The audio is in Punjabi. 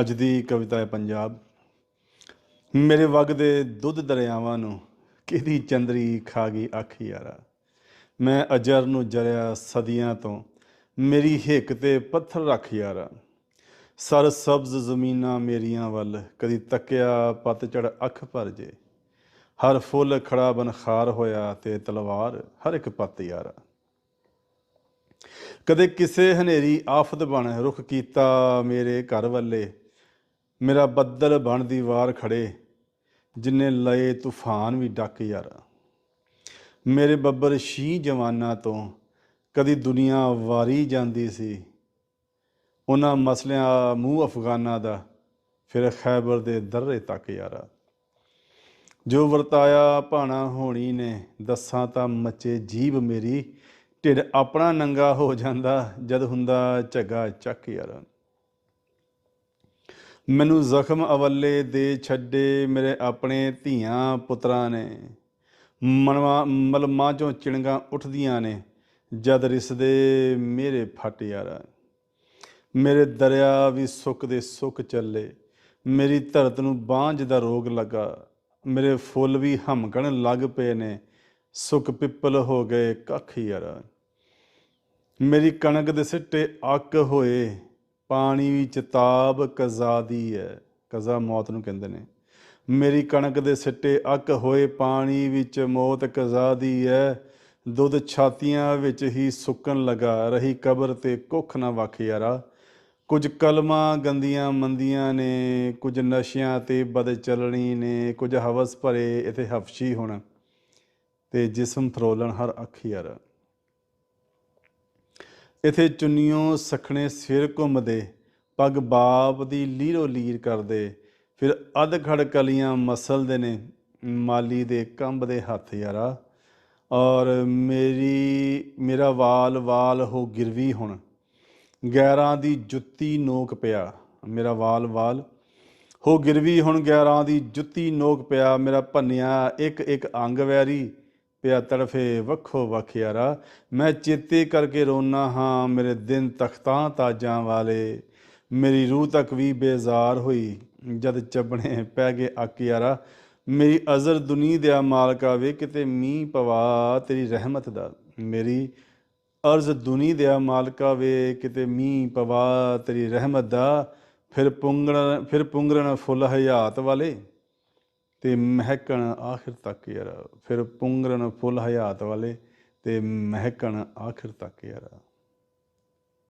ਅੱਜ ਦੀ ਕਵਿਤਾ ਹੈ ਪੰਜਾਬ। ਮੇਰੇ ਵਗਦੇ ਦੁੱਧ ਦਰਿਆਵਾਂ ਨੂੰ ਕਿਹਦੀ ਚੰਦਰੀ ਖਾ ਗਈ ਅੱਖ ਯਾਰਾ। ਮੈਂ ਅਜਰ ਨੂੰ ਜਰਿਆ ਸਦੀਆਂ ਤੋਂ, ਮੇਰੀ ਹਿੱਕ ਤੇ ਪੱਥਰ ਰੱਖ ਯਾਰਾ। ਸਰ ਸਬਜ਼ ਜ਼ਮੀਨਾਂ ਮੇਰੀਆਂ ਵੱਲ, ਕਦੀ ਤੱਕਿਆ ਪਤਝੜ ਅੱਖ ਭਰ ਜੇ। ਹਰ ਫੁੱਲ ਖੜਾ ਬਨਖਾਰ ਹੋਇਆ ਤੇ ਤਲਵਾਰ ਹਰ ਇੱਕ ਪੱਤ ਯਾਰਾ। ਕਦੇ ਕਿਸੇ ਹਨੇਰੀ ਆਫਤ ਬਣ, ਰੁਖ ਕੀਤਾ ਮੇਰੇ ਘਰ ਵੱਲੇ। ਮੇਰਾ ਬੱਦਲ ਬਣ ਦੀ ਵਾਰ ਖੜੇ, ਜਿੰਨੇ ਲਏ ਤੂਫਾਨ ਵੀ ਡੱਕ ਯਾਰਾ। ਮੇਰੇ ਬੱਬਰ ਸ਼ੀ ਜਵਾਨਾਂ ਤੋਂ ਕਦੀ ਦੁਨੀਆ ਵਾਰੀ ਜਾਂਦੀ ਸੀ। ਉਹਨਾਂ ਮਸਲਿਆਂ ਮੂੰਹ ਅਫਗਾਨਾਂ ਦਾ, ਫਿਰ ਖੈਬਰ ਦੇ ਦਰਰੇ ਤੱਕ ਯਾਰਾ। ਜੋ ਵਰਤਾਇਆ ਭਾਣਾ ਹੋਣੀ ਨੇ, ਦੱਸਾਂ ਤਾਂ ਮੱਚੇ ਜੀਬ ਮੇਰੀ ਢਿੱਡ ਆਪਣਾ ਨੰਗਾ ਹੋ ਜਾਂਦਾ ਜਦ ਹੁੰਦਾ ਝੱਗਾ ਚੱਕ ਯਾਰਾ। ਮੈਨੂੰ ਜ਼ਖਮ ਅਵੱਲੇ ਦੇ ਛੱਡੇ ਮੇਰੇ ਆਪਣੇ ਧੀਆਂ ਪੁੱਤਰਾਂ ਨੇ। ਮਨਵਾ ਮਲਮਾਂ ਚੋਂ ਚਿਣਗਾ ਉੱਠਦੀਆਂ ਨੇ ਜਦ ਰਿਸਦੇ ਮੇਰੇ ਫਟ ਯਾਰਾ। ਮੇਰੇ ਦਰਿਆ ਵੀ ਸੁੱਕ ਦੇ ਸੁੱਕ ਚੱਲੇ, ਮੇਰੀ ਧਰਤ ਨੂੰ ਬਾਂਝ ਦਾ ਰੋਗ ਲੱਗਾ, ਮੇਰੇ ਫੁੱਲ ਵੀ ਹਮਕਣ ਲੱਗ ਪਏ ਨੇ, ਸੁੱਕ ਪਿੱਪਲ ਹੋ ਗਏ ਕੱਖ ਯਾਰਾ। ਮੇਰੀ ਕਣਕ ਦੇ ਸਿੱਟੇ ਅੱਕ ਹੋਏ, ਪਾਣੀ ਵਿੱਚ ਤਾਬ ਕਜ਼ਾ ਦੀ ਹੈ ਕਜ਼ਾ ਮੌਤ ਨੂੰ ਕਹਿੰਦੇ ਨੇ। ਮੇਰੀ ਕਣਕ ਦੇ ਸਿੱਟੇ ਅੱਕ ਹੋਏ, ਪਾਣੀ ਵਿੱਚ ਮੌਤ ਕਜ਼ਾ ਦੀ ਹੈ ਦੁੱਧ ਛਾਤੀਆਂ ਵਿੱਚ ਹੀ ਸੁੱਕਣ ਲਗਾ, ਰਹੀ ਕਬਰ ਤੇ ਕੁੱਖ ਨਾ ਵਖ ਯਾਰਾ। ਕੁਝ ਕਲਮਾਂ ਗੰਦੀਆਂ ਮੰਦੀਆਂ ਨੇ, ਕੁਝ ਨਸ਼ਿਆਂ ਤੇ ਬਦ ਚੱਲਣੀ ਨੇ, ਕੁਝ ਹਵਸ ਭਰੇ, ਇਥੇ ਹਫਸ਼ੀ ਹੁਣ। ਤੇ ਜਿਸਮ ਫਰੋਲਣ ਹਰ ਅੱਖ ਯਾਰਾ। ਇਥੇ ਚੁੰਨੀਆਂ ਸਖਣੇ ਸਿਰ ਘੁੰਮਦੇ, ਪੱਗ ਬਾਪ ਦੀ ਲੀਰੋ ਲੀਰ ਕਰਦੇ। ਫਿਰ ਅਧ ਖੜ ਕਲੀਆਂ ਮਸਲਦੇ ਨੇ, ਮਾਲੀ ਦੇ ਕੰਬ ਦੇ ਹੱਥ ਯਾਰਾ। ਔਰ ਮੇਰੀ, ਮੇਰਾ ਵਾਲ ਵਾਲ ਹੋ ਗਿਰਵੀ ਹੁਣ। ਗੈਰਾਂ ਦੀ ਜੁੱਤੀ ਨੋਕ ਪਿਆ, ਮੇਰਾ ਵਾਲ ਵਾਲ ਹੋ ਗਿਰਵੀ ਹੁਣ। ਗੈਰਾਂ ਦੀ ਜੁੱਤੀ ਨੋਕ ਪਿਆ, ਮੇਰਾ ਭੰਨਿਆ ਇੱਕ ਇੱਕ ਅੰਗ ਵੈਰੀ। ਪਿਆ ਤੜਫੇ ਵੱਖੋ ਵੱਖ ਯਾਰਾ। ਮੈਂ ਚੇਤੇ ਕਰਕੇ ਰੋਨਾ ਹਾਂ, ਮੇਰੇ ਦਿਨ ਤਖਤਾਂ ਤਾਜਾਂ ਵਾਲੇ। ਮੇਰੀ ਰੂਹ ਤੱਕ ਵੀ ਬੇਜ਼ਾਰ ਹੋਈ, ਜਦ ਚੱਬਣੇ ਪੈ ਗਏ ਅੱਕ ਯਾਰਾ। ਮੇਰੀ ਅਜ਼ਰ ਦੁਨੀ ਦਿਆ ਮਾਲਕਾ ਵੇ, ਕਿਤੇ ਮੀਂਹ ਪਵਾ ਤੇਰੀ ਰਹਿਮਤ ਦਾ। ਮੇਰੀ ਅਰਜ਼ ਦੁਨੀ ਦਿਆ ਮਾਲਕਾ ਵੇ, ਕਿਤੇ ਮੀਂਹ ਪਵਾ ਤੇਰੀ ਰਹਿਮਤ ਦਾ। ਫਿਰ ਪੁੰਗਣ ਫਿਰ ਪੁੰਗਣ ਫੁੱਲ ਹਯਾਤ ਵਾਲੇ। ਤੇ ਮਹਿਕਣ ਆਖਿਰ ਤੱਕ ਯਾਰ, ਫਿਰ ਪੁੰਗਰਨ ਫੁੱਲ ਹਯਾਤ ਵਾਲੇ ਤੇ ਮਹਿਕਣ ਆਖਿਰ ਤੱਕ ਯਾਰ।